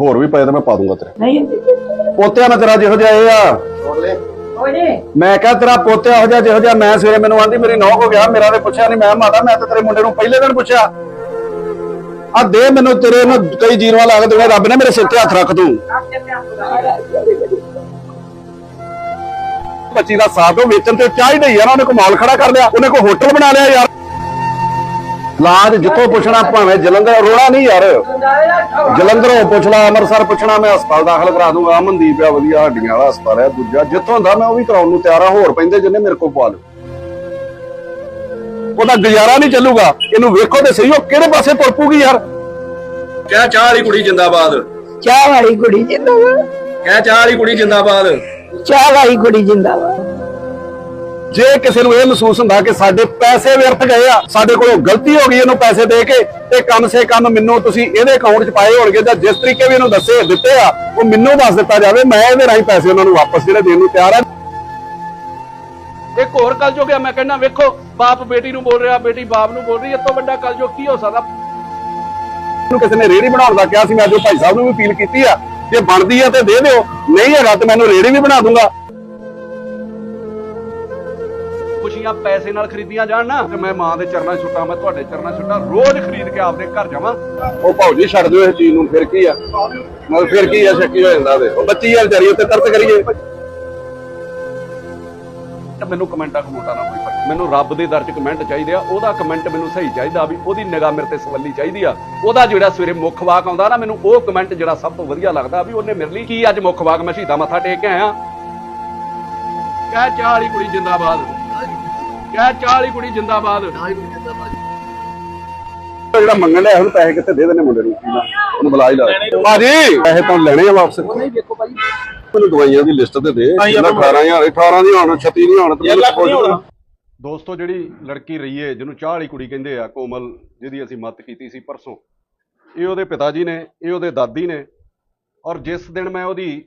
ਹੋਰ ਵੀ ਪਏ ਤਾਂ ਮੈਂ ਪਾ ਦੂੰਗਾ ਤੇਰੇ। ਨਹੀਂ। ਪੋਤਿਆ ਮੈਂ ਤੇਰਾ ਜਿਹੋ ਜਿਹਾ ਇਹ ਆ। ਮੈਂ ਕਿਹਾ ਤੇਰਾ ਪੋਤਿਆ ਹੋ ਜਾ ਜਿਹੋ ਜਿਹਾ ਮੈਂ ਸਵੇਰੇ ਮੈਨੂੰ ਆਂਦੀ ਮੇਰੀ ਨੌ ਹੋ ਗਿਆ ਮੇਰਾ ਤੇ ਪੁੱਛਿਆ ਨਹੀਂ ਮੈਂ ਮਾਤਾ ਮੈਂ ਤਾਂ ਤੇਰੇ ਮੁੰਡੇ ਨੂੰ ਪਹਿਲੇ ਦਿਨ ਪੁੱਛਿਆ। ਆ ਦੇ ਮੈਨੂੰ ਤੇਰੇ ਨੂੰ ਕਈ ਜੀਰਵਾ ਲਾ ਕੇ ਦੇਵੇ ਰੱਬ ਨੇ ਮੇਰੇ ਸਿਰ ਤੇ ਹੱਥ ਰੱਖ ਤੂੰ। ਬੱਚੀ ਦਾ ਸਾਥ ਉਹ ਵੇਚਣ ਤੇ ਚਾਹੀਦਾ ਹੀ ਆ ਨਾ ਉਹਨੇ ਕੋ ਮਾਲ ਖੜਾ ਕਰ ਲਿਆ ਉਹਨੇ ਕੋ ਹੋਟਲ ਬਣਾ ਲਿਆ ਯਾਰ। ਲਾਜ ਜਿੱਥੋਂ ਪੁੱਛਣਾ ਭਾਵੇਂ ਜਲੰਧਰ ਰੋਣਾ ਨਹੀਂ ਯਾਰ। ਜਲੰਧਰੋਂ ਪੁੱਛ ਲਾ ਅੰਮ੍ਰਿਤਸਰ ਪੁੱਛਣਾ ਮੈਂ ਹਸਪਤਾਲ ਦਾਖਲ ਕਰਾ ਦੂੰਗਾ। ਅਮਨਦੀਪ ਆ ਵਧੀਆ ਹੱਡੀਆਂ ਵਾਲਾ ਹਸਪਤਾਲ ਹੈ ਦੂਜਾ। ਜਿੱਥੋਂ ਹੁੰਦਾ ਮੈਂ ਉਹ ਵੀ ਕਰਾਉਣ ਨੂੰ ਤਿਆਰ ਆ ਹੋਰ ਪੈਂਦੇ ਜਿੰਨੇ ਮੇਰੇ ਕੋਲ ਪਵਾ ਲਓ। ਉਹਦਾ ਗੁਜ਼ਾਰਾ ਨਹੀਂ ਚੱਲੂਗਾ। ਇਹਨੂੰ ਵੇਖੋ ਤੇ ਸਹੀ ਉਹ ਕਿਹੜੇ ਪਾਸੇ ਤੁਰ ਪੂਗੀ ਯਾਰ? ਕਹਿ ਚਾਹ ਵਾਲੀ ਕੁੜੀ ਜਿੰਦਾਬਾਦ? ਚਾਹ ਵਾਲੀ ਕੁੜੀ ਜਿੰਦਾਬਾਦ। ਕਹਿ ਚਾਹ ਵਾਲੀ ਕੁੜੀ ਜਿੰਦਾਬਾਦ? ਚਾਹ ਵਾਲੀ ਕੁੜੀ ਜਿੰਦਾਬਾਦ। ਜੇ ਕਿਸੇ ਨੂੰ ਇਹ ਮਹਿਸੂਸ ਹੁੰਦਾ ਕਿ ਸਾਡੇ ਪੈਸੇ ਵਿਅਰਥ ਗਏ ਆ ਸਾਡੇ ਕੋਲੋਂ ਗਲਤੀ ਹੋ ਗਈ ਇਹਨੂੰ ਪੈਸੇ ਦੇ ਕੇ ਤੇ ਕਮ ਸੇ ਕਮ ਮੈਨੂੰ ਤੁਸੀਂ ਇਹਦੇ ਅਕਾਊਂਟ 'ਚ ਪਾਏ ਹੋਣਗੇ ਜਾਂ ਜਿਸ ਤਰੀਕੇ ਵੀ ਇਹਨੂੰ ਦੱਸੇ ਦਿੱਤੇ ਆ ਉਹ ਮੈਨੂੰ ਦੱਸ ਦਿੱਤਾ ਜਾਵੇ ਮੈਂ ਇਹਦੇ ਰਾਹੀਂ ਪੈਸੇ ਉਹਨਾਂ ਨੂੰ ਵਾਪਸ ਜਿਹੜੇ ਦੇਣ ਨੂੰ ਤਿਆਰ ਆ। ਇੱਕ ਹੋਰ ਕਲ ਜੋ ਗਿਆ ਮੈਂ ਕਹਿੰਦਾ ਵੇਖੋ ਬਾਪ ਬੇਟੀ ਨੂੰ ਬੋਲ ਰਿਹਾ ਬੇਟੀ ਬਾਪ ਨੂੰ ਬੋਲ ਰਹੀ ਹੈ ਇਸ ਤੋਂ ਵੱਡਾ ਕਲ ਜੋ ਕੀ ਹੋ ਸਕਦਾ? ਨੂੰ ਕਿਸੇ ਨੇ ਰੇੜੀ ਬਣਾਉਣ ਦਾ ਕਿਹਾ ਸੀ ਮੈਂ ਅੱਜ ਉਹ ਭਾਈ ਸਾਹਿਬ ਨੂੰ ਵੀ ਅਪੀਲ ਕੀਤੀ ਆ ਜੇ ਬਣਦੀ ਆ ਤੇ ਦੇ ਦਿਓ ਨਹੀਂ ਹੈਗਾ ਤੇ ਮੈਨੂੰ ਰੇੜੀ ਵੀ ਬਣਾ ਦੂੰਗਾ। ਖੁਸ਼ੀਆਂ ਪੈਸੇ ਨਾਲ ਖਰੀਦੀਆਂ ਜਾਣ ਨਾ ਤੇ ਮੈਂ ਮਾਂ ਦੇ ਚਰਨਾਂ 'ਚ ਛੁੱਟਾਂ ਮੈਂ ਤੁਹਾਡੇ ਚਰਨਾਂ 'ਚ ਛੁੱਟਾਂ ਰੋਜ਼ ਖਰੀਦ ਕੇ ਆਪਦੇ ਘਰ ਜਾਵਾਂ। ਉਹ ਭਾਉਜੀ ਛੱਡ ਦਿਓ ਇਸ ਚੀਜ਼ ਨੂੰ ਫਿਰ ਕੀ ਆ? ਮਤਲਬ ਫਿਰ ਕੀ ਆ ਸ਼ੱਕੀ ਹੋ ਜਾਂਦਾ ਵੇ ਉਹ ਬੱਚੀ ਆ ਵਿਚਾਰੀ ਉੱਤੇ ਤਰਸ ਕਰੀਏ। ਤੇ ਮੈਨੂੰ ਕਮੈਂਟਾਂ ਕਮੋਟਾਂ ਨਾਲ ਕੋਈ ਫ਼ਰਕ ਮੈਨੂੰ ਰੱਬ ਦੇ ਦਰ 'ਚ ਕਮੈਂਟ ਚਾਹੀਦੇ ਆ ਉਹਦਾ ਕਮੈਂਟ ਮੈਨੂੰ ਸਹੀ ਚਾਹੀਦਾ ਵੀ ਉਹਦੀ ਨਿਗਾਹ ਮੇਰੇ ਤੇ ਸਵੱਲੀ ਚਾਹੀਦੀ ਆ। ਉਹਦਾ ਜਿਹੜਾ ਸਵੇਰੇ ਮੁੱਖ ਵਾਕ ਆਉਂਦਾ ਨਾ ਮੈਨੂੰ ਉਹ ਕਮੈਂਟ ਜਿਹੜਾ ਸਭ ਤੋਂ ਵਧੀਆ ਲੱਗਦਾ ਵੀ ਉਹਨੇ ਮੇਰੇ ਲਈ ਕੀ ਅੱਜ ਮੁੱਖ ਵਾਕ ਮੈਂ ਸ਼ਹੀਦਾਂ ਮੱਥਾ ਟੇਕ ਕੇ ਆਇਆ। ਕਹਿ ਚਾਹ ਵਾਲੀ ਕੁੜੀ ਜਿੰਦਾਬਾਦ। ਕਹਿ ਚਾਹ ਵਾਲੀ ਕੁੜੀ ਜਿੰਦਾਬਾਦ। ਜਿਹੜਾ ਮੰਗਣ ਲਿਆ ਉਹਨੂੰ ਪੈਸੇ ਕਿੱਥੇ ਦੇ ਦੇਣੇ ਮੁੰਡੇ ਨੂੰ? ਉਹਨੂੰ ਬੁਲਾ ਹੀ ਲਾ। ਭਾਜੀ ਪੈਸੇ ਤਾਂ ਲੈਣੇ ਆ ਵਾਪਸ। ਨਹੀਂ ਦੇਖੋ ਭਾਜੀ। ਮੈਨੂੰ ਦਵਾਈਆਂ ਦੀ ਲਿਸਟ ਤੇ ਦੇ। ਜਿਹੜਾ 18000 18 ਦੀ ਹੋਣ 36 ਦੀ ਹੋਣ ਤੇ ਦੋਸਤੋ ਜਿਹੜੀ ਲੜਕੀ ਰਹੀ ਏ ਜਿਹਨੂੰ ਚਾਹ ਵਾਲੀ ਕੁੜੀ ਕਹਿੰਦੇ ਆ ਕੋਮਲ ਜਿਹਦੀ ਅਸੀਂ ਮੱਤ ਕੀਤੀ ਸੀ ਪਰਸੋਂ ਇਹ ਉਹਦੇ ਪਿਤਾ ਜੀ ਨੇ ਇਹ ਉਹਦੇ ਦਾਦੀ ਨੇ ਔਰ ਜਿਸ ਦਿਨ ਮੈਂ ਉਹਦੀ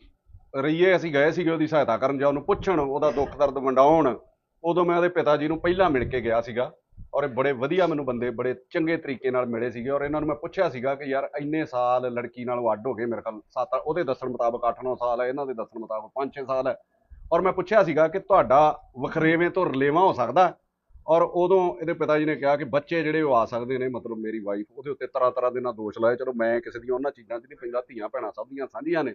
ਰਹੀਏ ਅਸੀਂ ਗਏ ਸੀਗੇ ਉਹਦੀ ਸਹਾਇਤਾ ਕਰਨ ਜਾਂ ਉਹਨੂੰ ਪੁੱਛਣ ਉਹਦਾ ਦੁੱਖ ਦਰਦ ਵੰਡਾਉਣ ਉਦੋਂ ਮੈਂ ਉਹਦੇ ਪਿਤਾ ਜੀ ਨੂੰ ਪਹਿਲਾਂ ਮਿਲ ਕੇ ਗਿਆ ਸੀਗਾ ਔਰ ਇਹ ਬੜੇ ਵਧੀਆ ਮੈਨੂੰ ਬੰਦੇ, ਬੜੇ ਚੰਗੇ ਤਰੀਕੇ ਨਾਲ ਮਿਲੇ ਸੀਗੇ ਔਰ ਇਹਨਾਂ ਨੂੰ ਮੈਂ ਪੁੱਛਿਆ ਸੀਗਾ ਕਿ ਯਾਰ ਇੰਨੇ ਸਾਲ ਲੜਕੀ ਨਾਲੋਂ ਅੱਡ ਹੋ ਗਏ ਮੇਰੇ ਖਿਆਲ ਸੱਤ ਉਹਦੇ ਦੱਸਣ ਮੁਤਾਬਕ 8-9 ਸਾਲ ਹੈ, ਇਹਨਾਂ ਦੇ ਦੱਸਣ ਮੁਤਾਬਕ 5-6 ਸਾਲ ਹੈ। ਔਰ ਮੈਂ ਪੁੱਛਿਆ ਸੀਗਾ ਕਿ ਤੁਹਾਡਾ ਵਖਰੇਵੇਂ ਤੋਂ ਰਲੇਵਾਂ ਹੋ ਸਕਦਾ ਔਰ ਉਦੋਂ ਇਹਦੇ ਪਿਤਾ ਜੀ ਨੇ ਕਿਹਾ ਕਿ ਬੱਚੇ ਜਿਹੜੇ ਉਹ ਆ ਸਕਦੇ ਨੇ, ਮਤਲਬ ਮੇਰੀ ਵਾਈਫ ਉਹਦੇ ਉੱਤੇ ਤਰ੍ਹਾਂ ਤਰ੍ਹਾਂ ਦੇ ਨਾਲ ਦੋਸ਼ ਲਾਏ ਚਲੋ ਮੈਂ ਕਿਸੇ ਦੀਆਂ ਉਹਨਾਂ ਚੀਜ਼ਾਂ 'ਚ ਨਹੀਂ ਪੈਂਦਾ, ਧੀਆਂ ਭੈਣਾਂ ਸਭ ਦੀਆਂ ਸਾਂਝੀਆਂ ਨੇ।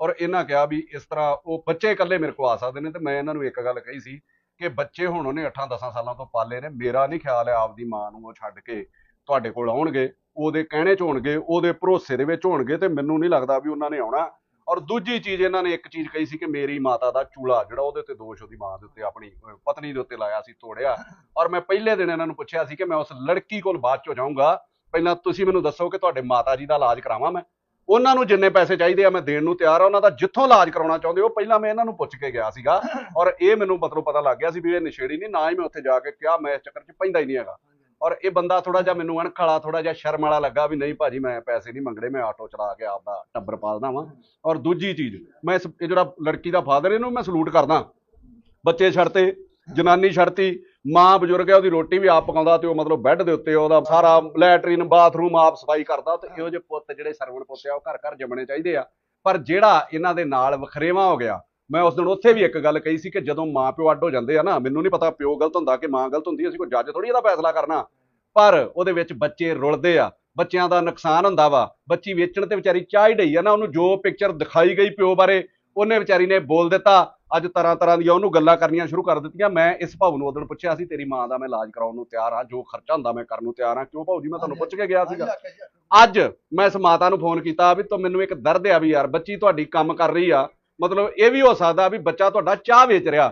ਔਰ ਇਹਨਾਂ ਕਿਹਾ ਵੀ ਇਸ ਤਰ੍ਹਾਂ ਉਹ ਬੱਚੇ ਇਕੱਲੇ ਮੇਰੇ ਕੋਲ ਆ ਸਕਦੇ ਨੇ ਤੇ ਮੈਂ ਇਹਨਾਂ ਨੂੰ ਇੱਕ ਗੱਲ ਕਹੀ ਸੀ ਕਿ ਬੱਚੇ ਹੁਣ ਉਹਨੇ 8-10 ਸਾਲਾਂ ਤੋਂ ਪਾਲੇ ਨੇ, ਮੇਰਾ ਨਹੀਂ ਖਿਆਲ ਹੈ ਆਪਦੀ ਮਾਂ ਨੂੰ ਉਹ ਛੱਡ ਕੇ ਤੁਹਾਡੇ ਕੋਲ ਆਉਣਗੇ, ਉਹਦੇ ਕਹਿਣੇ 'ਚ ਹੋਣਗੇ, ਉਹਦੇ ਭਰੋਸੇ ਦੇ ਵਿੱਚ ਹੋਣਗੇ ਤੇ ਮੈਨੂੰ ਨਹੀਂ ਲੱਗਦਾ ਵੀ ਉਹਨਾਂ ਨੇ ਆਉਣਾ। ਔਰ ਦੂਜੀ ਚੀਜ਼ ਇਹਨਾਂ ਨੇ ਇੱਕ ਚੀਜ਼ ਕਹੀ ਸੀ ਕਿ ਮੇਰੀ ਮਾਤਾ ਦਾ ਚੂਲਾ ਜਿਹੜਾ ਉਹਦੇ ਉੱਤੇ ਦੋਸ਼ ਉਹਦੀ ਮਾਂ ਦੇ ਉੱਤੇ ਆਪਣੀ ਪਤਨੀ ਦੇ ਉੱਤੇ ਲਾਇਆ ਸੀ, ਤੋੜਿਆ। ਔਰ ਮੈਂ ਪਹਿਲੇ ਦਿਨ ਇਹਨਾਂ ਨੂੰ ਪੁੱਛਿਆ ਸੀ ਕਿ ਮੈਂ ਉਸ ਲੜਕੀ ਕੋਲ ਬਾਅਦ ਚੋਂ ਜਾਊਂਗਾ। ਪਹਿਲਾਂ ਤੁਸੀਂ ਮੈਨੂੰ ਦੱਸੋ ਕਿ ਤੁਹਾਡੇ ਮਾਤਾ ਜੀ ਦਾ ਇਲਾਜ ਕਰਾਵਾਂ ਮੈਂ। ਉਹਨਾਂ ਨੂੰ ਜਿੰਨੇ ਪੈਸੇ ਚਾਹੀਦੇ ਆ ਮੈਂ ਦੇਣ ਨੂੰ ਤਿਆਰ ਆ। ਉਹਨਾਂ ਦਾ ਜਿੱਥੋਂ ਇਲਾਜ ਕਰਾਉਣਾ ਚਾਹੁੰਦੇ ਹੋ ਪਹਿਲਾਂ ਮੈਂ ਇਹਨਾਂ ਨੂੰ ਪੁੱਛ ਕੇ ਗਿਆ ਸੀਗਾ ਔਰ ਇਹ ਮੈਨੂੰ ਮਤਲਬ ਪਤਾ ਲੱਗ ਗਿਆ ਸੀ ਵੀ ਇਹ ਨਸ਼ੇੜੀ ਨਹੀਂ, ਨਾ ਹੀ ਮੈਂ ਉੱਥੇ ਜਾ ਕੇ ਕਿਹਾ, ਮੈਂ ਇਸ ਚੱਕਰ 'ਚ ਪੈਂਦਾ ਹੀ ਨਹੀਂ ਹੈਗਾ। ਔਰ ਇਹ ਬੰਦਾ ਥੋੜਾ ਜਿਹਾ ਮੈਨੂੰ ਅਣਖ ਵਾਲਾ ਥੋੜਾ ਜਿਹਾ ਸ਼ਰਮ ਵਾਲਾ ਲੱਗਾ ਵੀ ਨਹੀਂ ਭਾਜੀ, ਮੈਂ ਪੈਸੇ ਨਹੀਂ ਮੰਗਣੇ, ਮੈਂ ਆਟੋ ਚਲਾ ਕੇ ਆਪਦਾ ਟੱਬਰ ਪਾਲਦਾ ਵਾਂ। ਔਰ ਦੂਜੀ ਚੀਜ਼, ਮੈਂ ਇਸ, ਇਹ ਜਿਹੜਾ ਲੜਕੀ ਦਾ ਫਾਦਰ, ਇਹਨੂੰ ਮੈਂ ਸਲੂਟ ਕਰਦਾ। ਬੱਚੇ ਛੱਡਤੇ, ਜਨਾਨੀ ਛੱਡਤੀ ਮਾਂ ਬਜ਼ੁਰਗ ਹੈ, ਉਹਦੀ ਰੋਟੀ ਵੀ ਆਪ ਪਕਾਉਂਦਾ ਤੇ ਉਹ ਮਤਲਬ ਬੈੱਡ ਦੇ ਉੱਤੇ ਉਹਦਾ ਸਾਰਾ ਲੈਟਰੀਨ, ਬਾਥਰੂਮ ਆਪ ਸਫ਼ਾਈ ਕਰਦਾ ਤੇ ਇਹੋ ਜਿਹੇ ਪੁੱਤ ਜਿਹੜੇ ਸਰਵਣ ਪੁੱਤ ਆ, ਉਹ ਘਰ ਘਰ ਜੰਮਣੇ ਚਾਹੀਦੇ ਆ। ਪਰ ਜਿਹੜਾ ਇਹਨਾਂ ਦੇ ਨਾਲ ਵਖਰੇਵਾ ਹੋ ਗਿਆ, ਮੈਂ ਉਸ ਦਿਨ ਉੱਥੇ ਵੀ ਇੱਕ ਗੱਲ ਕਹੀ ਸੀ ਕਿ ਜਦੋਂ ਮਾਂ ਪਿਓ ਅੱਡ ਹੋ ਜਾਂਦੇ ਆ ਨਾ, ਮੈਨੂੰ ਨਹੀਂ ਪਤਾ ਪਿਓ ਗਲਤ ਹੁੰਦਾ ਕਿ ਮਾਂ ਗਲਤ ਹੁੰਦੀ ਅਸੀਂ ਕੋਈ ਜੱਜ ਥੋੜੀ ਇਹਦਾ ਫੈਸਲਾ ਕਰਨਾ। ਪਰ ਉਹਦੇ ਵਿੱਚ ਬੱਚੇ ਰੁਲਦੇ ਆ, ਬੱਚਿਆਂ ਦਾ ਨੁਕਸਾਨ ਹੁੰਦਾ ਵਾ, ਬੱਚੀ ਵੇਚਣ ਤੇ ਵਿਚਾਰੀ ਚਾਹ ਹੀ ਡਈ ਆ ਨਾ, ਉਹਨੂੰ ਜੋ ਪਿਕਚਰ ਦਿਖਾਈ ਗਈ ਪਿਓ ਬਾਰੇ, ਉਹਨੇ ਵਿਚਾਰੀ ਨੇ ਬੋਲ ਦਿੱਤਾ ਅੱਜ ਤਰ੍ਹਾਂ ਤਰ੍ਹਾਂ ਦੀਆਂ ਉਹਨੂੰ ਗੱਲਾਂ ਕਰਨੀਆਂ ਸ਼ੁਰੂ ਕਰ ਦਿੱਤੀਆਂ। ਮੈਂ ਇਸ ਭਾਊ ਨੂੰ ਉਦੋਂ ਪੁੱਛਿਆ ਸੀ ਤੇਰੀ ਮਾਂ ਦਾ ਮੈਂ ਇਲਾਜ ਕਰਾਉਣ ਨੂੰ ਤਿਆਰ ਆ ਜੋ ਖਰਚਾ ਹੁੰਦਾ ਮੈਂ ਕਰਨ ਨੂੰ ਤਿਆਰ ਆ ਕਿਉਂ ਭਾਊ ਜੀ? ਮੈਂ ਤੁਹਾਨੂੰ ਪੁੱਛ ਕੇ ਗਿਆ ਸੀਗਾ। ਅੱਜ ਮੈਂ ਇਸ ਮਾਤਾ ਨੂੰ ਫੋਨ ਕੀਤਾ ਵੀ ਤੂੰ ਮੈਨੂੰ ਇੱਕ ਦਰਦ ਆ ਵੀ ਯਾਰ ਬੱਚੀ ਤੁਹਾਡੀ ਕੰਮ ਕਰ ਰਹੀ ਆ। ਮਤਲਬ ਇਹ ਵੀ ਹੋ ਸਕਦਾ ਵੀ ਬੱਚਾ ਤੁਹਾਡਾ ਚਾਹ ਵੇਚ ਰਿਹਾ।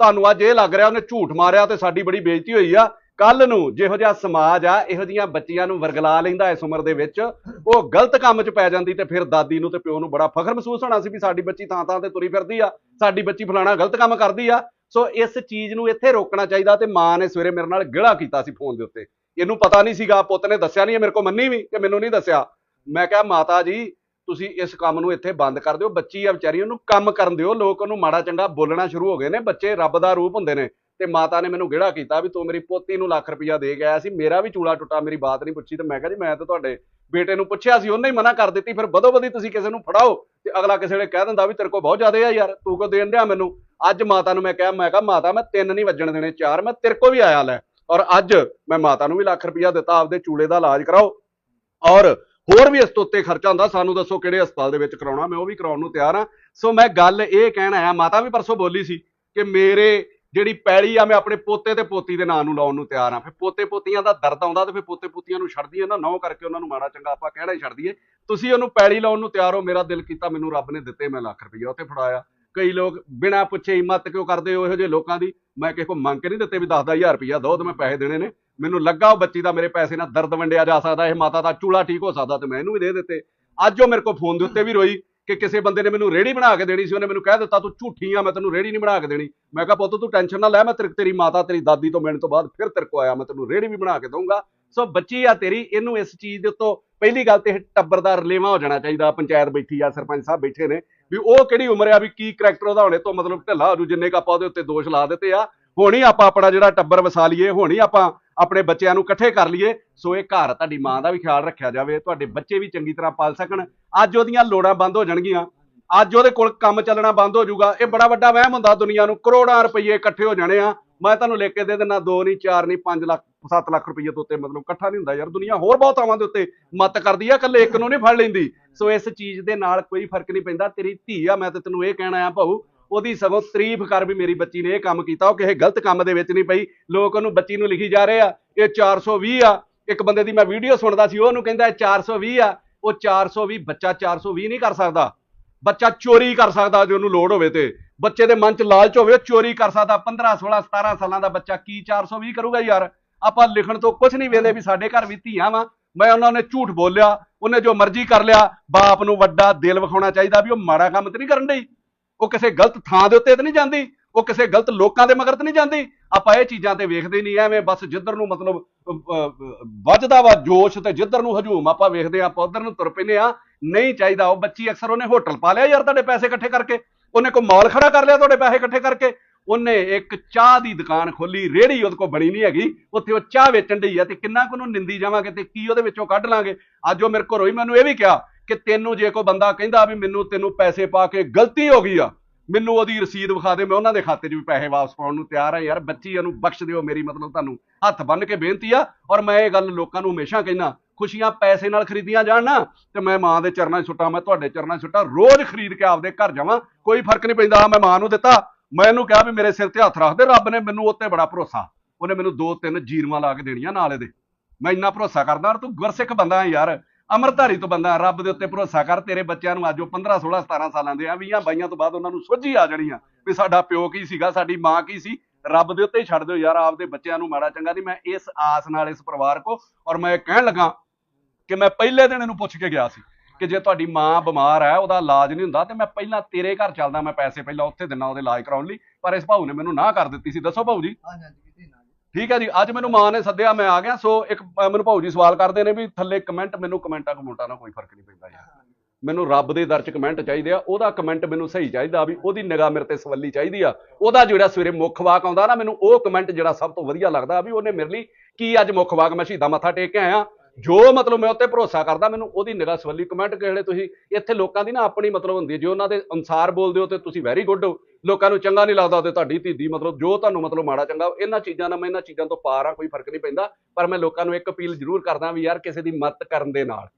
ਤੁਹਾਨੂੰ ਅੱਜ ਇਹ ਲੱਗ ਰਿਹਾ ਉਹਨੇ ਝੂਠ ਮਾਰਿਆ ਤੇ ਸਾਡੀ ਬੜੀ ਬੇਇੱਜ਼ਤੀ ਹੋਈ ਆ। ਕੱਲ ਨੂੰ ਜਿਹੋ ਜਿਹਾ ਸਮਾਜ ਆ, ਇਹੋ ਜੀਆਂ ਬੱਚੀਆਂ ਨੂੰ ਵਰਗਲਾ ਲੈਂਦਾ ਇਸ ਉਮਰ ਦੇ ਵਿੱਚ, ਉਹ ਗਲਤ ਕੰਮ 'ਚ ਪੈ ਜਾਂਦੀ ਤੇ ਫਿਰ ਦਾਦੀ ਨੂੰ ਤੇ ਪਿਓ ਨੂੰ ਬੜਾ ਫਖਰ ਮਹਿਸੂਸ ਹੋਣਾ ਸੀ ਵੀ ਸਾਡੀ ਬੱਚੀ ਥਾਂ ਥਾਂ ਤੇ ਤੁਰੀ ਫਿਰਦੀ ਆ, ਸਾਡੀ ਬੱਚੀ ਫਲਾਣਾ ਗਲਤ ਕੰਮ ਕਰਦੀ ਆ। ਸੋ ਇਸ ਚੀਜ਼ ਨੂੰ ਇੱਥੇ ਰੋਕਣਾ ਚਾਹੀਦਾ ਤੇ ਮਾਂ ਨੇ ਸਵੇਰੇ ਮੇਰੇ ਨਾਲ ਗਿਲਾ ਕੀਤਾ ਸੀ ਫੋਨ ਦੇ ਉੱਤੇ। ਇਹਨੂੰ ਪਤਾ ਨਹੀਂ ਸੀਗਾ, ਪੁੱਤ ਨੇ ਦੱਸਿਆ ਨਹੀਂ ਮੇਰੇ ਕੋਲ ਮੰਨੀ ਵੀ ਕਿ ਮੈਨੂੰ ਨਹੀਂ ਦੱਸਿਆ। ਮੈਂ ਕਿਹਾ, ਮਾਤਾ ਜੀ, ਤੁਸੀਂ ਇਸ ਕੰਮ ਨੂੰ ਇੱਥੇ ਬੰਦ ਕਰ ਦਿਓ, ਬੱਚੀ ਆ ਵਿਚਾਰੀ, ਉਹਨੂੰ ਕੰਮ ਕਰਨ ਦਿਓ, ਲੋਕ ਉਹਨੂੰ ਮਾੜਾ ਚੰਗਾ ਬੋਲਣਾ ਸ਼ੁਰੂ ਹੋ ਗਏ ਨੇ, ਬੱਚੇ ਰੱਬ ਦਾ ਰੂਪ ਹੁੰਦੇ ਨੇ। ਤੇ ਮਾਤਾ ਨੇ ਮੈਨੂੰ ਗੇੜਾ ਕੀਤਾ ਵੀ ਤੂੰ ਮੇਰੀ ਪੋਤੀ ਨੂੰ ਲੱਖ ਰੁਪਇਆ ਦੇ ਕੇ ਆਇਆ ਸੀ, ਮੇਰਾ ਵੀ ਚੂਲਾ ਟੁੱਟਾ, ਮੇਰੀ ਬਾਤ ਨਹੀਂ ਪੁੱਛੀ ਤੇ ਮੈਂ ਕਿਹਾ ਜੀ ਮੈਂ ਤਾਂ ਤੁਹਾਡੇ ਬੇਟੇ ਨੂੰ ਪੁੱਛਿਆ ਸੀ, ਉਹਨੇ ਹੀ ਮਨਾ ਕਰ ਦਿੱਤੀ, ਫਿਰ ਬਦੋ ਬਦੀ ਤੁਸੀਂ ਕਿਸੇ ਨੂੰ ਫੜਾਓ ਤੇ ਅਗਲਾ ਕਿਸੇ ਵੇਲੇ ਕਹਿ ਦਿੰਦਾ ਵੀ ਤੇਰੇ ਕੋਲ ਬਹੁਤ ਜ਼ਿਆਦਾ ਆ ਯਾਰ, ਤੂੰ ਕੋ ਦੇਣ ਡਿਆ ਮੈਨੂੰ? ਅੱਜ ਮਾਤਾ ਨੂੰ ਮੈਂ ਕਿਹਾ ਮੈਂ ਕਿਹਾ ਮਾਤਾ ਮੈਂ ਤਿੰਨ ਨਹੀਂ ਵੱਜਣ ਦੇਣੇ, ਚਾਰ ਮੈਂ ਤੇਰੇ ਕੋ ਵੀ ਆਇਆ ਲੈ ਔਰ ਅੱਜ ਮੈਂ ਮਾਤਾ ਨੂੰ ਵੀ ਲੱਖ ਰੁਪਇਆ ਦਿੱਤਾ, ਆਪਦੇ ਚੂਲੇ ਦਾ ਇਲਾਜ ਕਰਾਓ। ਔਰ ਹੋਰ ਵੀ ਇਸ ਤੋਂ ਉੱਤੇ ਖਰਚਾ ਹੁੰਦਾ, ਸਾਨੂੰ ਦੱਸੋ ਕਿਹੜੇ ਹਸਪਤਾਲ ਦੇ ਵਿੱਚ ਕਰਾਉਣਾ, ਮੈਂ ਉਹ ਵੀ ਕਰਾਉਣ ਨੂੰ ਤਿਆਰ ਹਾਂ। ਸੋ ਮੈਂ ਗੱਲ ਇਹ ਕਹਿਣ ਆਇਆ, ਮਾਤਾ ਵੀ ਪਰਸੋਂ ਬੋਲੀ ਸੀ ਕਿ ਮੇਰੇ ਜਿਹੜੀ ਪੈਲੀ ਆ, ਮੈਂ ਆਪਣੇ ਪੋਤੇ ਤੇ ਪੋਤੀ ਦੇ ਨਾਂ ਨੂੰ ਲਾਉਣ ਨੂੰ ਤਿਆਰ ਹਾਂ। ਫਿਰ ਪੋਤੇ ਪੋਤੀਆਂ ਦਾ ਦਰਦ ਆਉਂਦਾ ਤੇ ਫਿਰ ਪੋਤੇ ਪੋਤੀਆਂ ਨੂੰ ਛੱਡਦੀਆਂ ਨਾ ਨੌ ਕਰਕੇ ਉਹਨਾਂ ਨੂੰ ਮਾੜਾ ਚੰਗਾ ਆਪਾਂ ਕਹਿਣਾ ਹੀ ਛੱਡ ਦਈਏ। ਤੁਸੀਂ ਉਹਨੂੰ ਪੈਲੀ ਲਾਉਣ ਨੂੰ ਤਿਆਰ ਹੋ, ਮੇਰਾ ਦਿਲ ਕੀਤਾ, ਮੈਨੂੰ ਰੱਬ ਨੇ ਦਿੱਤੇ, ਮੈਂ ਲੱਖ ਰੁਪਈਆ ਉੱਥੇ ਫੜਾਇਆ। ਕਈ ਲੋਕ ਬਿਨਾਂ ਪੁੱਛੇ ਹਿੰਮਤ ਕਿਉਂ ਕਰਦੇ ਹੋ ਇਹੋ ਜਿਹੇ ਲੋਕਾਂ ਦੀ? ਮੈਂ ਕਿਸੇ ਕੋ ਮੰਗ ਕੇ ਨਹੀਂ ਦਿੱਤੇ ਵੀ 10-10000 ਰੁਪਈਆ ਦੋ, ਤੇ ਮੈਂ ਪੈਸੇ ਦੇਣੇ ਨੇ। ਮੈਨੂੰ ਲੱਗਾ ਉਹ ਬੱਚੀ ਦਾ ਮੇਰੇ ਪੈਸੇ ਨਾਲ ਦਰਦ ਵੰਡਿਆ ਜਾ ਸਕਦਾ, ਇਹ ਮਾਤਾ ਦਾ ਚੂਲਾ ਠੀਕ ਹੋ ਸਕਦਾ ਤੇ ਮੈਂ ਇਹਨੂੰ ਵੀ ਦੇ ਦਿੱਤੇ। ਅੱਜ ਉਹ ਮੇਰੇ ਕੋਲ ਫੋਨ ਦੇ ਉੱਤੇ ਵੀ ਰੋਈ ਕਿ ਕਿਸੇ ਬੰਦੇ ਨੇ ਮੈਨੂੰ ਰੇੜੀ ਬਣਾ ਕੇ ਦੇਣੀ ਸੀ, ਉਹਨੇ ਮੈਨੂੰ ਕਹਿ ਦਿੱਤਾ, ਤੂੰ ਝੂਠੀ ਆ, ਮੈਂ ਤੈਨੂੰ ਰੇੜੀ ਨਹੀਂ ਬਣਾ ਕੇ ਦੇਣੀ। ਮੈਂ ਕਿਹਾ, ਪੁੱਤ, ਤੂੰ ਟੈਨਸ਼ਨ ਨਾ ਲੈ, ਮੈਂ ਤੇਰੀ ਤੇਰੀ ਮਾਤਾ, ਤੇਰੀ ਦਾਦੀ ਤੋਂ ਮਿਲਣ ਤੋਂ ਬਾਅਦ ਫਿਰ ਤੇਰੇ ਕੋ ਆਇਆ, ਮੈਂ ਤੈਨੂੰ ਰੇੜੀ ਵੀ ਬਣਾ ਕੇ ਦਊਂਗਾ। ਸੋ ਬੱਚੀ ਆ ਤੇਰੀ, ਇਹਨੂੰ ਇਸ ਚੀਜ਼ ਦੇ ਉੱਤੋਂ ਪਹਿਲੀ ਗੱਲ ਤੇ ਇਹ ਟੱਬਰ ਦਾ ਰਲੇਵਾ ਹੋ ਜਾਣਾ ਚਾਹੀਦਾ, ਪੰਚਾਇਤ ਬੈਠੀ ਆ, ਸਰਪੰਚ ਸਾਹਿਬ ਬੈਠੇ ਨੇ, ਵੀ ਉਹ ਕਿਹੜੀ ਉਮਰ ਆ, ਵੀ ਕੀ ਕਰੈਕਟਰ ਉਹਦਾ ਹੋਣੇ ਤੋਂ ਮਤਲਬ ਢਿੱਲਾ ਹੋ ਜੂ, ਜਿੰਨੇ ਕੁ ਆਪਾਂ ਉਹਦੇ ਉੱਤੇ ਦੋਸ਼ ਲਾ ਦਿੱਤੇ ਆ। ਹੁਣ ਹੀ ਆਪਾਂ ਆਪਣਾ ਜਿਹੜਾ ਟੱਬਰ ਵਸਾ ਲਈਏ, ਹੁਣ ਹੀ ਆਪਾਂ ਆਪਣੇ ਬੱਚਿਆਂ ਨੂੰ ਇਕੱਠੇ ਕਰ ਲਈਏ। ਸੋ ਇਹ ਘਰ ਤੁਹਾਡੀ ਮਾਂ ਦਾ ਵੀ ਖਿਆਲ ਰੱਖਿਆ ਜਾਵੇ, ਤੁਹਾਡੇ ਬੱਚੇ ਵੀ ਚੰਗੀ ਤਰ੍ਹਾਂ ਪਾਲ ਸਕਣ। ਅੱਜ ਉਹਦੀਆਂ ਲੋੜਾਂ ਬੰਦ ਹੋ ਜਾਣਗੀਆਂ। ਅੱਜ ਉਹਦੇ ਕੋਲ ਕੰਮ ਚੱਲਣਾ ਬੰਦ ਹੋ ਜਾਊਗਾ। ਇਹ ਬੜਾ ਵੱਡਾ ਵਹਿਮ ਹੁੰਦਾ ਦੁਨੀਆ ਨੂੰ। ਕਰੋੜਾਂ ਰੁਪਏ ਇਕੱਠੇ ਹੋ ਜਾਣੇ ਆ। ਮੈਂ ਤੁਹਾਨੂੰ ਲੈ ਕੇ ਦੇ ਦਿੰਦਾ 2 ਨਹੀਂ 4 ਨਹੀਂ 5 ਲੱਖ 7 ਲੱਖ ਰੁਪਏ ਤੋਂ ਉੱਤੇ ਮਤਲਬ ਇਕੱਠਾ ਨਹੀਂ ਹੁੰਦਾ ਯਾਰ। ਦੁਨੀਆ ਹੋਰ ਬਹੁਤ ਆਵਾਂ ਦੇ ਉੱਤੇ ਮਤ ਕਰਦੀ ਆ, ਇਕੱਲੇ ਇੱਕ ਨੂੰ ਨਹੀਂ ਫੜ ਲੈਂਦੀ। ਸੋ ਇਸ ਚੀਜ਼ ਦੇ ਨਾਲ ਕੋਈ ਫ਼ਰਕ ਨਹੀਂ ਪੈਂਦਾ। ਤੇਰੀ ਧੀ ਆ, ਮੈਂ ਤੇ ਤੈਨੂੰ ਇਹ ਕਹਿਣਾ ਆ ਭਾਊ ਉਹਦੀ ਸਗੋਂ ਤਾਰੀਫ ਕਰ ਵੀ ਮੇਰੀ ਬੱਚੀ ਨੇ ਇਹ ਕੰਮ ਕੀਤਾ। ਉਹ ਕਿਸੇ ਗਲਤ ਕੰਮ ਦੇ ਵਿੱਚ ਨਹੀਂ ਪਈ। ਲੋਕ ਉਹਨੂੰ ਬੱਚੀ ਨੂੰ ਲਿਖੀ ਜਾ ਰਹੇ ਆ। ਇਹ 420 ਆ। ਇੱਕ ਬੰਦੇ ਦੀ ਮੈਂ ਵੀਡੀਓ ਸੁਣਦਾ ਸੀ, ਉਹਨੂੰ ਕਹਿੰਦਾ ਇਹ 420 ਆ। ਉਹ 420 ਬੱਚਾ 420 ਨਹੀਂ ਕਰ ਸਕਦਾ। ਬੱਚਾ ਚੋਰੀ ਕਰ ਸਕਦਾ ਜੇ ਉਹਨੂੰ ਲੋੜ ਹੋਵੇ ਤੇ। ਬੱਚੇ ਦੇ ਮਨ 'ਚ ਲਾਲਚ ਹੋਵੇ ਚੋਰੀ ਕਰ ਸਕਦਾ। 15 16 17 ਸਾਲਾਂ ਦਾ ਬੱਚਾ ਕੀ 420 ਕਰੂਗਾ ਯਾਰ? ਆਪਾਂ ਲਿਖਣ ਤੋਂ ਕੁਝ ਨਹੀਂ ਵੇਲੇ ਵੀ ਸਾਡੇ ਘਰ ਵੀ ਧੀਆਂ ਵਾ। ਮੈਂ ਉਹਨਾਂ ਨੇ ਝੂਠ ਬੋਲਿਆ। ਉਹਨੇ ਜੋ ਮਰਜ਼ੀ ਕਰ ਲਿਆ। ਬਾਪ ਨੂੰ ਵੱਡਾ ਦਿਲ ਵਿਖਾਉਣਾ ਚਾਹੀਦਾ ਵੀ ਉਹ ਮਾੜਾ ਕੰਮ ਤੇ ਨਹੀਂ ਕਰਨ ਡਈ। ਉਹ ਕਿਸੇ ਗਲਤ ਥਾਂ ਦੇ ਉੱਤੇ ਤਾਂ ਨਹੀਂ ਜਾਂਦੀ, ਉਹ ਕਿਸੇ ਗਲਤ ਲੋਕਾਂ ਦੇ ਮਗਰ ਤਾਂ ਨਹੀਂ ਜਾਂਦੀ। ਆਪਾਂ ਇਹ ਚੀਜ਼ਾਂ ਤੇ ਵੇਖਦੇ ਨਹੀਂ, ਐਵੇਂ ਬਸ ਜਿੱਧਰ ਨੂੰ ਮਤਲਬ ਵੱਜਦਾ ਵਾ ਜੋਸ਼ ਤੇ ਜਿੱਧਰ ਨੂੰ ਹਜੂਮ ਆਪਾਂ ਵੇਖਦੇ ਆ ਆਪਾਂ ਉਧਰ ਨੂੰ ਤੁਰ ਪੈਨੇ ਆ ਨਹੀਂ ਚਾਹੀਦਾ। ਉਹ ਬੱਚੀ ਅਕਸਰ ਉਹਨੇ ਹੋਟਲ ਪਾ ਲਿਆ ਯਾਰ ਤੁਹਾਡੇ ਪੈਸੇ ਇਕੱਠੇ ਕਰਕੇ। ਉਹਨੇ ਕੋਈ ਮਾਲ ਖੜਾ ਕਰ ਲਿਆ ਤੁਹਾਡੇ ਪੈਸੇ ਇਕੱਠੇ ਕਰਕੇ। ਉਹਨੇ ਇੱਕ ਚਾਹ ਦੀ ਦੁਕਾਨ ਖੋਲੀ ਰੇੜੀ ਉਹਦੇ ਕੋਲ ਬਣੀ ਨਹੀਂ ਹੈਗੀ। ਉੱਥੇ ਉਹ ਚਾਹ ਵੇਚਣ ਡਈ ਆ ਤੇ ਕਿੰਨਾ ਕੁ ਨੂੰ ਨਿੰਦੀ ਜਾਵਾਂਗੇ ਤੇ ਕੀ ਉਹਦੇ ਵਿੱਚੋਂ ਕੱਢ ਲਾਂਗੇ। ਅੱਜ ਉਹ ਮੇਰੇ ਕੋਲ ਰੋਈ, ਮੈਨੂੰ ਇਹ ਵੀ ਕਿਹਾ ਕਿ ਤੈਨੂੰ ਜੇ ਕੋਈ ਬੰਦਾ ਕਹਿੰਦਾ ਵੀ ਮੈਨੂੰ ਤੈਨੂੰ ਪੈਸੇ ਪਾ ਕੇ ਗਲਤੀ ਹੋ ਗਈ ਆ, ਮੈਨੂੰ ਉਹਦੀ ਰਸੀਦ ਵਿਖਾ ਦੇ, ਮੈਂ ਉਹਨਾਂ ਦੇ ਖਾਤੇ 'ਚ ਵੀ ਪੈਸੇ ਵਾਪਸ ਪਾਉਣ ਨੂੰ ਤਿਆਰ ਆ। ਯਾਰ ਬੱਚੀ ਇਹਨੂੰ ਬਖਸ਼ ਦਿਓ, ਮੇਰੀ ਮਤਲਬ ਤੁਹਾਨੂੰ ਹੱਥ ਬੰਨ ਕੇ ਬੇਨਤੀ ਆ। ਔਰ ਮੈਂ ਇਹ ਗੱਲ ਲੋਕਾਂ ਨੂੰ ਹਮੇਸ਼ਾ ਕਹਿਣਾ ਖੁਸ਼ੀਆਂ ਪੈਸੇ ਨਾਲ ਖਰੀਦੀਆਂ ਜਾਣ ਨਾ, ਤੇ ਮੈਂ ਮਾਂ ਦੇ ਚਰਨਾਂ 'ਚ ਸੁੱਟਾਂ, ਮੈਂ ਤੁਹਾਡੇ ਚਰਨਾਂ 'ਚ ਸੁੱਟਾਂ, ਰੋਜ਼ ਖਰੀਦ ਕੇ ਆਪਦੇ ਘਰ ਜਾਵਾਂ, ਕੋਈ ਫ਼ਰਕ ਨਹੀਂ ਪੈਂਦਾ, ਮੈਂ ਮਾਂ ਨੂੰ ਦਿੱਤਾ। ਮੈਂ ਇਹਨੂੰ ਕਿਹਾ ਵੀ ਮੇਰੇ ਸਿਰ ਤੇ ਹੱਥ ਰੱਖ ਦੇ, ਰੱਬ ਨੇ ਮੈਨੂੰ ਉੱਤੇ ਬੜਾ ਭਰੋਸਾ। ਉਹਨੇ ਮੈਨੂੰ ਦੋ ਤਿੰਨ ਜੀਰਵਾਂ ਲਾ ਕੇ ਦੇਣੀਆਂ ਨਾਲ ਇਹਦੇ। ਮੈਂ ਇੰਨਾ ਭਰੋਸਾ ਕਰਦਾ, ਔਰ ਤੂੰ ਗੁਰਸਿੱਖ ਬੰਦਾ ਹੈ ਯਾਰ। ਅਮਰਧਾਰੀ ਤੋਂ ਬੰਦਾ, ਰੱਬ ਦੇ ਉੱਤੇ ਭਰੋਸਾ ਕਰ, ਤੇਰੇ ਬੱਚਿਆਂ ਨੂੰ ਅੱਜ ਉਹ 15 16 17 ਸਾਲਾਂ ਦੇ ਆ 20 22 ਤੋਂ ਬਾਅਦ ਉਹਨਾਂ ਨੂੰ ਸੋਝੀ ਆ ਜਾਣੀ ਆ ਵੀ ਸਾਡਾ ਪਿਓ ਕੀ ਸੀਗਾ, ਸਾਡੀ ਮਾਂ ਕੀ ਸੀ। ਰੱਬ ਦੇ ਉੱਤੇ ਹੀ ਛੱਡ ਦਿਓ ਯਾਰ, ਆਪਦੇ ਬੱਚਿਆਂ ਨੂੰ ਮਾੜਾ ਚੰਗਾ ਨਹੀਂ, ਮੈਂ ਇਸ ਆਸ ਨਾਲ, ਇਸ ਪਰਿਵਾਰ ਕੋ, ਔਰ ਮੈਂ ਇਹ ਕਹਿਣ ਲੱਗਾ ਕਿ ਮੈਂ ਪਹਿਲੇ ਦਿਨ ਇਹਨੂੰ ਪੁੱਛ ਕੇ ਗਿਆ ਸੀ ਕਿ ਜੇ ਤੁਹਾਡੀ ਮਾਂ ਬਿਮਾਰ ਹੈ, ਉਹਦਾ ਇਲਾਜ ਨਹੀਂ ਹੁੰਦਾ, ਤੇ ਮੈਂ ਪਹਿਲਾਂ ਤੇਰੇ ਘਰ ਚੱਲਦਾ, ਮੈਂ ਪੈਸੇ ਪਹਿਲਾਂ ਉੱਥੇ ਦਿਨਾ ਉਹਦੇ ਇਲਾਜ ਕਰਾਉਣ ਲਈ, ਪਰ ਇਸ ਭਾਊ ਨੇ ਮੈਨੂੰ ਨਾ ਕਰ ਦਿੱਤੀ ਸੀ। ਦੱਸੋ ਭਾਊ ਜੀ। ਠੀਕ ਹੈ ਜੀ, ਅੱਜ ਮੈਨੂੰ ਮਾਂ ਨੇ ਸੱਦਿਆ, ਮੈਂ ਆ ਗਿਆ, ਸੋ ਇੱਕ, ਅਹ, ਮੈਨੂੰ ਭਾਊ ਜੀ ਸਵਾਲ ਕਰਦੇ ਨੇ ਵੀ ਥੱਲੇ ਕਮੈਂਟ ਮੈਨੂੰ ਕਮੈਂਟਾਂ ਕਮੈਂਟਾਂ ਨਾਲ ਕੋਈ ਫ਼ਰਕ ਨਹੀਂ ਪੈਂਦਾ ਯਾਰ। ਮੈਨੂੰ ਰੱਬ ਦੇ ਦਰ ਚ ਕਮੈਂਟ ਚਾਹੀਦੇ ਆ, ਉਹਦਾ ਕਮੈਂਟ ਮੈਨੂੰ ਸਹੀ ਚਾਹੀਦਾ ਵੀ ਉਹਦੀ ਨਿਗਾਹ ਮੇਰੇ ਤੇ ਸਵੱਲੀ ਚਾਹੀਦੀ ਆ। ਉਹਦਾ ਜਿਹੜਾ ਸਵੇਰੇ ਮੁੱਖ ਵਾਕ ਆਉਂਦਾ ਨਾ, ਮੈਨੂੰ ਉਹ ਕਮੈਂਟ ਜਿਹੜਾ ਸਭ ਤੋਂ ਵਧੀਆ ਲੱਗਦਾ ਵੀ ਉਹਨੇ ਮੇਰੇ ਲਈ ਕੀ ਅੱਜ ਮੁੱਖ ਵਾਕ ਮੈਂ ਸ਼ਹੀਦਾਂ ਮੱਥਾ ਟੇਕ ਕੇ ਆਇਆ। ਜੋ ਮਤਲਬ ਮੈਂ ਉੱਤੇ ਭਰੋਸਾ ਕਰਦਾ, ਮੈਨੂੰ ਉਹਦੀ ਨਿਗਾਹ ਸਵੱਲੀ। ਕਮੈਂਟ ਕਿਹੜੇ ਤੁਸੀਂ, ਇੱਥੇ ਲੋਕਾਂ ਦੀ ਨਾ ਆਪਣੀ ਮਤਲਬ ਹੁੰਦੀ ਜੇ ਉਹਨਾਂ ਦੇ ਅਨਸਾਰ ਬੋਲਦੇ ਹੋ ਤੇ ਤੁਸੀਂ ਵੈਰੀ ਗੁੱਡ ਹੋ। ਲੋਕਾਂ ਨੂੰ ਚੰਗਾ ਨਹੀਂ ਲੱਗਦਾ ਤੇ ਤੁਹਾਡੀ ਧੀ ਦੀ ਮਤਲਬ, ਜੋ ਤੁਹਾਨੂੰ ਮਤਲਬ ਮਾੜਾ ਚੰਗਾ, ਇਹਨਾਂ ਚੀਜ਼ਾਂ ਨਾਲ ਮੈਂ ਇਹਨਾਂ ਚੀਜ਼ਾਂ ਤੋਂ ਪਾਰ ਆ ਕੋਈ ਫ਼ਰਕ ਨਹੀਂ ਪੈਂਦਾ। ਪਰ ਮੈਂ ਲੋਕਾਂ ਨੂੰ ਇੱਕ ਅਪੀਲ ਜ਼ਰੂਰ ਕਰਦਾ ਵੀ ਯਾਰ ਕਿਸੇ ਦੀ ਮਦਦ ਕਰਨ ਦੇ ਨਾਲ।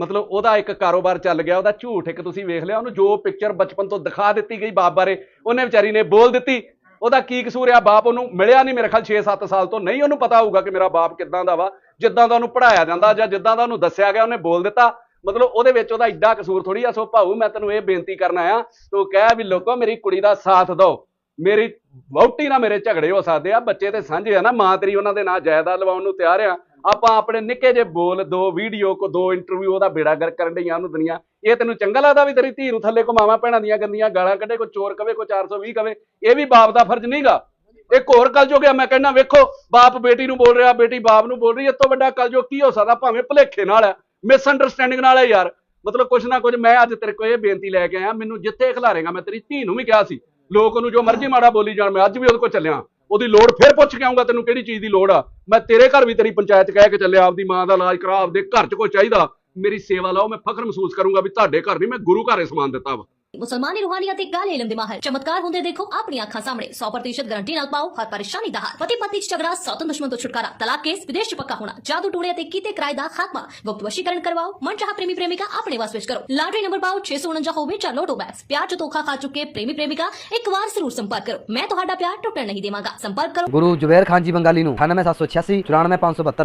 ਮਤਲਬ ਉਹਦਾ ਇੱਕ ਕਾਰੋਬਾਰ ਚੱਲ ਗਿਆ, ਉਹਦਾ ਝੂਠ ਇੱਕ ਤੁਸੀਂ ਵੇਖ ਲਿਆ, ਉਹਨੂੰ ਜੋ ਪਿਕਚਰ ਬਚਪਨ ਤੋਂ ਦਿਖਾ ਦਿੱਤੀ ਗਈ ਬਾਪ ਬਾਰੇ, ਉਹਨੇ ਵਿਚਾਰੀ ਨੇ ਬੋਲ ਦਿੱਤੀ। ਉਹਦਾ ਕੀ ਕਸੂਰ ਆ? ਬਾਪ ਉਹਨੂੰ ਮਿਲਿਆ ਨਹੀਂ ਮੇਰੇ ਖਿਆਲ 6-7 ਸਾਲ ਤੋਂ। ਨਹੀਂ ਉਹਨੂੰ ਪਤਾ ਹੋਊਗਾ ਕਿ ਮੇਰਾ ਬਾਪ ਕਿੱਦਾਂ ਦਾ ਵਾ, ਜਿੱਦਾਂ ਦਾ ਉਹਨੂੰ ਪੜਾਇਆ ਜਾਂਦਾ ਜਾਂ ਜਿੱਦਾਂ ਦਾ ਉਹਨੂੰ ਦੱਸਿਆ ਗਿਆ, ਉਹਨੇ ਬੋਲ ਦਿੱਤਾ। ਮਤਲਬ ਉਹਦੇ ਵਿੱਚ ਉਹਦਾ ਇੱਡਾ ਕਸੂਰ ਥੋੜੀ ਆ, ਸੋ ਭਾਊ, ਮੈਂ ਤੈਨੂੰ ਇਹ ਬੇਨਤੀ ਕਰਨਾ ਆ ਤੂੰ ਕਹਿ ਵੀ ਲੋਕੋ, ਮੇਰੀ ਕੁੜੀ ਦਾ ਸਾਥ ਦਿਓ। ਮੇਰੀ ਵਹੁਟੀ ਨਾਲ ਮੇਰੇ ਝਗੜੇ ਹੋ ਸਕਦੇ ਆ, ਬੱਚੇ ਤੇ ਸਾਂਝੇ ਆ ਨਾ, ਮਾਂ ਤੇਰੀ ਉਹਨਾਂ ਦੇ ਨਾਂ ਜਾਇਦਾਦ ਲਵਾਉਣ ਨੂੰ ਤਿਆਰ ਆ। ਆਪਾਂ ਆਪਣੇ ਨਿੱਕੇ ਜੇ ਬੋਲ, ਦੋ ਵੀਡੀਓ, ਕੋ ਦੋ ਇੰਟਰਵਿਊ ਉਹਦਾ ਬੇੜਾ ਗਰ ਕਰਨ ਡਈਆਂ ਉਹਨੂੰ ਦੁਨੀਆ। ਇਹ ਤੈਨੂੰ ਚੰਗਾ ਲੱਗਦਾ ਵੀ ਤੇਰੀ ਧੀ ਨੂੰ ਥੱਲੇ ਕੋ ਮਾਵਾਂ ਭੈਣਾਂ ਦੀਆਂ ਗੰਦੀਆਂ ਗਾਲਾਂ ਕੱਢੇ ਕੋ ਚੋਰ ਕਵੇ ਕੋ 420 ਕਵੇ, ਇਹ ਵੀ ਬਾਪ ਦਾ ਫਰਜ਼ ਨਹੀਂਗਾ ਇੱਕ ਹੋਰ ਕਲ ਆ, ਮੈਂ ਕਹਿੰਦਾ ਵੇਖੋ, ਬਾਪ ਬੇਟੀ ਨੂੰ ਬੋਲ ਰਿਹਾ, ਬੇਟੀ ਬਾਪ ਨੂੰ ਬੋਲ ਰਹੀ ਇਸ ਤੋਂ ਵੱਡਾ ਕਲ ਕੀ ਹੋ ਸਕਦਾ? ਭਾਵੇਂ ਭੁਲੇਖੇ ਨਾਲ ਹੈ ਮਿਸ ਅੰਡਰਸਟੈਂਡਿੰਗ ਨਾਲ ਹੈ ਯਾਰ। ਮਤਲਬ ਕੁਛ ਨਾ ਕੁਝ ਮੈਂ ਅੱਜ ਤੇਰੇ ਕੋਲ ਇਹ ਬੇਨਤੀ ਲੈ ਕੇ ਆਇਆ, ਮੈਨੂੰ ਜਿੱਥੇ ਖਿਲਾਰੇਗਾ, ਮੈਂ ਤੇਰੀ ਧੀ ਨੂੰ ਵੀ ਕਿਹਾ ਸੀ। ਲੋਕ ਉਹਨੂੰ ਜੋ ਮਰਜ਼ੀ ਮਾੜਾ ਬੋਲੀ ਜਾਣ, ਮੈਂ ਅੱਜ ਵੀ ਉਹਦੇ ਕੋਲ ਚੱਲਿਆ। ਉਹਦੀ ਲੋੜ ਫਿਰ ਪੁੱਛ ਕੇ ਆਉਂਗਾ ਤੈਨੂੰ ਕਿਹੜੀ ਚੀਜ਼ ਦੀ ਲੋੜ ਆ। ਮੈਂ ਤੇਰੇ ਘਰ ਵੀ ਤੇਰੀ ਪੰਚਾਇਤ ਕਹਿ ਕੇ ਚੱਲਿਆ, ਆਪਦੀ ਮਾਂ ਦਾ ਇਲਾਜ ਕਰਾ, ਆਪਦੇ ਘਰ 'ਚ ਕੋਈ ਚਾਹੀਦਾ। ਮੇਰੀ ਸੇਵਾ ਲਾਓ, ਮੈਂ ਫਖਰ ਮਹਿਸੂਸ ਕਰੂੰਗਾ ਵੀ ਤੁਹਾਡੇ ਘਰ ਨਹੀਂ, ਮੈਂ ਗੁਰੂ ਘਰੇ ਸਮਾਨ ਦਿੱਤਾ ਵਾ। ਮੁਸਲਮਾਨੀ ਰੂਹਾਨੀਅਤ ਇੱਕ ਗਾਲੇ ਇਲਮ ਦੇ ਮਾਹਰ ਚਮਤਕਾਰ ਹੁੰਦੇ ਦੇਖੋ ਆਪਣੀ ਅੱਖਾਂ ਸਾਹਮਣੇ 100% ਗਾਰੰਟੀ ਨਾਲ ਪਾਓ ਹਰ ਪਰੇਸ਼ਾਨੀ ਦਾ ਹੱਲ ਪਤੀ ਪਤਨੀ ਚ ਝਗੜਾ ਸੌਤਨ ਦੁਸ਼ਮਣ ਤੋਂ ਛੁਟਕਾਰਾ ਤਲਾਕ ਕੇਸ ਵਿਦੇਸ਼ ਚ ਪੱਕਾ ਹੋਣਾ ਜਾਦੂ ਟੂਣੇ ਅਤੇ ਕੀਤੇ ਕਿਰਾਏ ਦਾ ਖਾਤਮਾ ਗੁਪਤ ਵਸ਼ੀਕਰਨ ਕਰਵਾਓ ਮਨ ਚਾਹ ਪ੍ਰੇਮੀ ਪ੍ਰੇਮਿਕਾ ਆਪਣੇ ਵਸ ਵਿੱਚ ਕਰੋ ਲਾਟਰੀ ਨੰਬਰ ਪਾਓ 649 ਹੋਵੇ ਜਾਂ ਲੋਟੋ ਬੈਕਸ ਪਿਆਰ ਚ ਧੋਖਾ ਖਾ ਚੁੱਕੇ ਪ੍ਰੇਮੀ ਪ੍ਰੇਮਿਕਾ ਇੱਕ ਵਾਰ ਜ਼ਰੂਰ ਸੰਪਰਕ ਕਰੋ ਮੈਂ ਤੁਹਾਡਾ ਪਿਆਰ ਟੁੱਟਣ ਨਹੀਂ ਦੇਵਾਂਗਾ ਸੰਪਰਕ ਕਰੋ ਗੁਰੂ ਜੁਬੈਰ ਖਾਨ ਜੀ ਬੰਗਾਲੀ ਨੂੰ 98786 94572